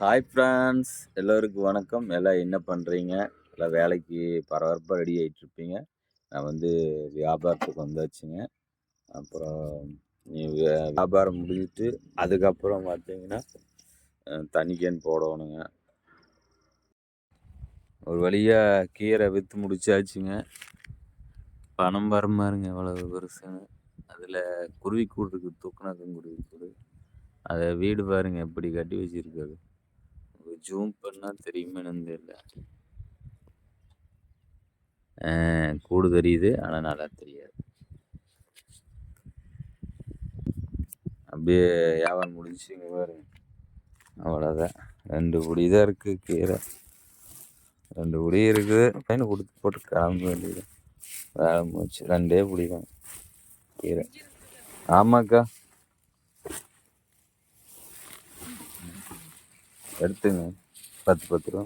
Hi friends எல்லோருக்கும் வணக்கம். எல்லாம் என்ன பண்ணுறீங்க எல்லாம் வேலைக்கு பரபரப்பாக ரெடி ஆகிட்டு இருப்பீங்க நான் வந்து வியாபாரத்துக்கு வந்தாச்சுங்க. அப்புறம் நீ வியாபாரம் முடிஞ்சிட்டு அதுக்கப்புறம் பார்த்தீங்கன்னா தனிக்கேன் போடணுங்க. ஒரு வழியாக கீரை விற்று முடிச்சாச்சுங்க. பணம் வர எவ்வளவு பெருசுன்னு. அதில் குருவி கூடு இருக்குது தூக்குனாக்கம் குருவி கூடு அதை வீடு பாருங்க எப்படி கட்டி வச்சுருக்காது ஜூம் பண்ணால் தெரியுமே தெரியல. கூடு தெரியுது ஆனால் நல்லா தெரியாது. அப்படியே வியாபாரம் முடிஞ்சு இங்கே பாருங்க அவ்வளோதான் ரெண்டு குடி தான் இருக்குது கீரை. ரெண்டு குடி இருக்குது. பையனை கொடுத்து போட்டு கிளம்ப வேண்டியது. வேலை முடிச்சு ரெண்டே பிடிக்கும் கீரை. ஆமாக்கா. எடுத்துங்க பத்து பத்து ரூபா